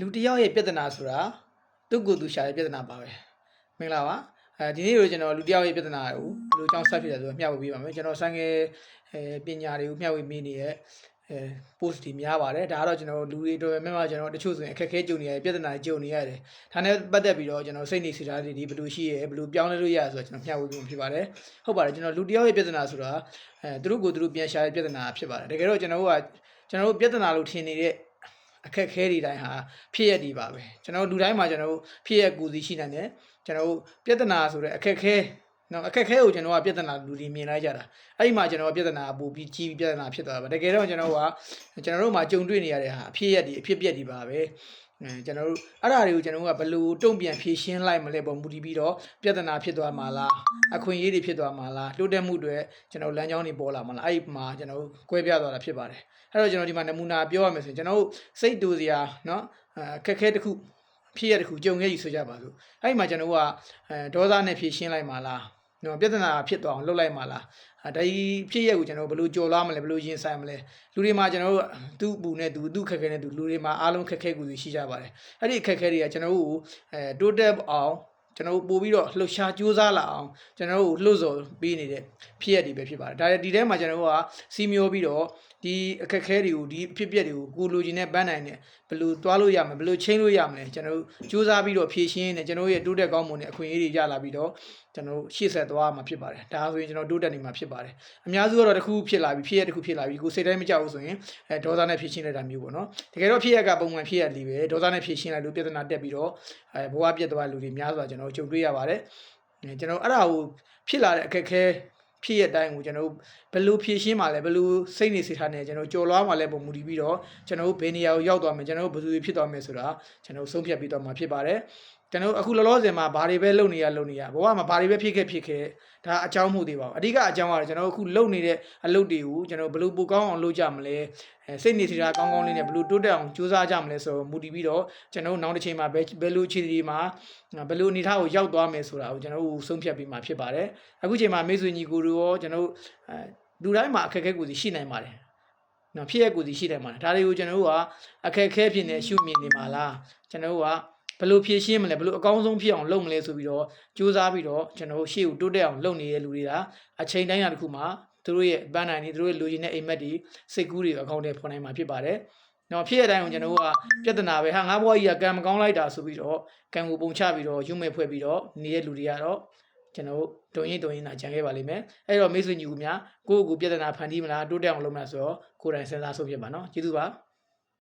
လူတစ်ယောက်ရဲ့ပြဿနာဆိုတာသူ့ကိုယ်သူရှာတဲ့ပြဿနာပါပဲမင်္ဂလာပါအဲဒီနေ့တော့ကျွန်တော်လူတစ်ယောက်ရဲ့ပြဿနာကိုဘယ်လိုကြောင့်ဆက်ဖြစ်တယ်ဆိုတော့မျှဝေပေးပါမယ်ကျွန်တော်ဆိုင်ငယ်အဲပညာတွေကိုမျှဝေပေးနေတဲ့အဲ post တွေများပါတယ်ဒါကတော့ကျွန်တော်လူတွေတော်များများကျွန်တော်တချို့ဆိုရင်အခက်အခဲကြုံနေရတယ်ပြဿနာကြုံနေရတယ်ဒါနဲ့ပတ်သက်ပြီးတော့ကျွန်တော်စိတ်နေစိတ်ဓာတ်တွေဒီဘယ်လိုရှိရဲဘယ်လိုပြောင်းလဲလို့ရဆိုတော့ကျွန်တော်မျှဝေပေးဖြစ်ပါတယ်ဟုတ်ပါတယ်ကျွန်တော်လူတစ်ယောက်ရဲ့ပြဿနာဆိုတာအဲသူတို့ကိုယ်သူတို့ပြန်ရှာတဲ့ပြဿနာဖြစ်ပါတယ်တကယ်တော့ကျွန်တော်တို့ကကျွန်တော်တို့ပြဿနာလို့ထင်နေတဲ့ အခက်ခဲတွေတိုင်းဟာဖြစ်ရည်ပါပဲကျွန်တော်တို့လူတိုင်းမှာကျွန်တော်တို့ဖြစ်ရကိုယ်စီရှိနိုင်တယ်ကျွန်တော်တို့ပြဿနာဆိုတဲ့အခက်ခဲ နော်အခက်ခဲကိုကျွန်တော်ကပြဿနာလူတွေမြင်လိုက်ကြတာအဲ့ဒီမှာကျွန်တော်ကပြဿနာပို့ပြီးကြီးပြီးပြဿနာဖြစ်သွားတာပါတကယ်တော့ကျွန်တော်ကကျွန်တော်တို့မှာကြုံတွေ့နေရတဲ့ဟာအဖြစ်ရည်အဖြစ်ပြက်တွေပါပဲအဲကျွန်တော်တို့အဲ့ဒါတွေကိုကျွန်တော်ကဘယ်လိုတုံ့ပြန်ဖြေရှင်းလိုက်မလဲပုံမူတည်ပြီးတော့ပြဿနာဖြစ်သွားမှာလားအခွင့်အရေးတွေဖြစ်သွားမှာလားတိုးတက်မှုတွေကျွန်တော်လမ်းကြောင်းတွေပေါ်လာမှာလားအဲ့ဒီမှာကျွန်တော်ကွဲပြားသွားတာဖြစ်ပါတယ်အဲ့တော့ကျွန်တော်ဒီမှာနမူနာပြောရမယ်ဆိုရင်ကျွန်တော်တို့စိတ်တူစရာเนาะအခက်ခဲတစ်ခုဖြစ်ရတစ်ခုကြုံခဲ့ပြီဆိုကြပါစို့အဲ့ဒီမှာကျွန်တော်ကအဲဒေါသနဲ့ဖြေရှင်းလိုက်မှာလား နော်ပြဿနာဖြစ်သွားအောင်လုပ်လိုက်မှာလားအဲဒါဒီဖြစ်ရက်ကိုကျွန်တော်ဘယ်လိုကြော်လွှားမလဲဘယ်လိုရင်ဆိုင်မလဲလူတွေမှာကျွန်တော်တို့သူ့ဘူးနဲ့သူသူ့ခက်ခဲနဲ့သူလူတွေမှာအားလုံးခက်ခဲကူစီရှိကြပါတယ်အဲ့ဒီခက်ခဲတွေကကျွန်တော်တို့အဲတိုးတက်အောင် ကျွန်တော်တို့ပို့ပြီးတော့လှုပ်ရှားကြိုးစားလာအောင်ကျွန်တော်တို့လှုပ်ဆော်ပေးနေတဲ့ဖြစ်ရက်တွေပဲဖြစ်ပါတယ်ဒါဒီထဲမှာကျွန်တော်တို့ကစီမျောပြီးတော့ဒီအခက်ခဲတွေကိုဒီအဖြစ်အပျက်တွေကိုကိုလိုချင်တဲ့ပန်းနိုင်နဲ့ဘယ်လိုတွားလို့ရမလဲဘယ်လိုချိန်လို့ရမလဲကျွန်တော်တို့ကြိုးစားပြီးတော့ဖြည့်ရှင်းနေကျွန်တော်တို့ရဲ့တိုးတက်ကောင်းမွန်တဲ့အခွင့်အရေးတွေရလာပြီးတော့ကျွန်တော်တို့ရှေ့ဆက်သွားမှာဖြစ်ပါတယ်ဒါဆိုရင်ကျွန်တော်တိုးတက်နေမှာဖြစ်ပါတယ်အများစုကတော့တစ်ခုဖြစ်လာပြီဖြစ်ရတစ်ခုဖြစ်လာပြီကိုစိတ်တိုင်းမကြောက်ဘူးဆိုရင်အဲဒေါသနဲ့ဖြည့်ရှင်းလိုက်တာမျိုးပေါ့နော်တကယ်တော့ဖြစ်ရကပုံမှန်ဖြစ်ရလီပဲဒေါသနဲ့ဖြည့်ရှင်းလိုက်လို့ပြဿနာတက်ပြီးတော့အဲဘဝပြတ်သွားတဲ့လူတွေများစွာကျွန်တော်ကြုံတွေ့ရပါတယ်အဲကျွန်တော်အဲ့ဒါကိုဖြစ်လာတဲ့အခက်အခဲဖြစ်ရတဲ့အတိုင်းကိုကျွန်တော်တို့ဘယ်လိုဖြည့်ရှင်းမှာလဲဘယ်လိုစိတ်နေစိတ်ထားနေကျွန်တော်ကြော်လွားမှာလဲပုံမူတည်ပြီးတော့ကျွန်တော်တို့ဘယ်နေရာကိုရောက်သွားမယ်ကျွန်တော်တို့ဘယ်သူတွေဖြစ်သွားမယ်ဆိုတာကျွန်တော်တို့ဆုံးဖြတ်ပြီးတော့မှာဖြစ်ပါတယ် ကျွန်တော်တို့အခုလောလောဆယ်မှာဘာတွေပဲလုပ်နေရလုပ်နေရဘဝမှာဘာတွေပဲဖြစ်ခဲ့ဖြစ်ခဲ့ဒါအကြောင်းမှုတွေပါဘူးအဓိကအကြောင်းကတော့ကျွန်တော်တို့အခုလုပ်နေတဲ့အလုပ်တွေကိုကျွန်တော်ဘယ်လိုပိုကောင်းအောင်လုပ်ကြမလဲအဲစိတ်နေစိတ်ထားကောင်းကောင်းလေးနဲ့ဘယ်လိုတိုးတက်အောင်ကြိုးစားကြမလဲဆိုတော့မူတည်ပြီးတော့ကျွန်တော်တို့နောက်တစ်ချိန်မှာဘယ်ဘယ်လိုအခြေအနေမှာဘယ်လိုအနေအထားကိုရောက်သွားမယ်ဆိုတာကိုကျွန်တော်တို့ဆုံးဖြတ်ပြီးမှဖြစ်ပါတယ်အခုချိန်မှာမိတ်ဆွေညီကိုတို့ရောကျွန်တော်တို့အဲလူတိုင်းမှာအခက်အခဲကိုစီရှိနိုင်ပါတယ်နော်ဖြစ်ရကိုစီရှိတယ်မှာဒါတွေကိုကျွန်တော်တို့ကအခက်အခဲဖြစ်နေရှုမြင်နေမှာလားကျွန်တော်တို့က ဘယ်လိုဖြည့်ရှင်းမလဲဘယ်လိုအကောင်းဆုံးဖြစ်အောင်လုပ်မလဲဆိုပြီးတော့ကြိုးစားပြီးတော့ကျွန်တော်တို့ရှေ့ကိုတိုးတက်အောင်လုပ်နေတဲ့လူတွေကအချိန်တိုင်းတစ်ခုမှာသူတို့ရဲ့ပန်းနိုင်နေသူတို့ရဲ့လူချင်းတဲ့အိမ်မက်တွေစိတ်ကူးတွေအကောင့်တွေဖွင့်နိုင်မှာဖြစ်ပါတယ်။နော်ဖြစ်ရတဲ့အတိုင်းကိုကျွန်တော်တို့ကပြဿနာပဲဟာငါဘွားကြီးကကံမကောင်းလိုက်တာဆိုပြီးတော့ကံကိုပုံချပြီးတော့ရုံမဲ့ဖွဲ့ပြီးတော့နေတဲ့လူတွေကတော့ကျွန်တော်တို့တုံရင်တုံရင်သာကြံခဲ့ပါလိမ့်မယ်။အဲ့တော့မိတ်ဆွေညီကူများကိုယ့်ကိုယ်ပြဿနာဖန်တီးမလားတိုးတက်အောင်လုပ်မလားဆိုတော့ကိုယ်တိုင်စဉ်းစားဆုံးဖြတ်ပါနော်။ကျေးဇူးပါ။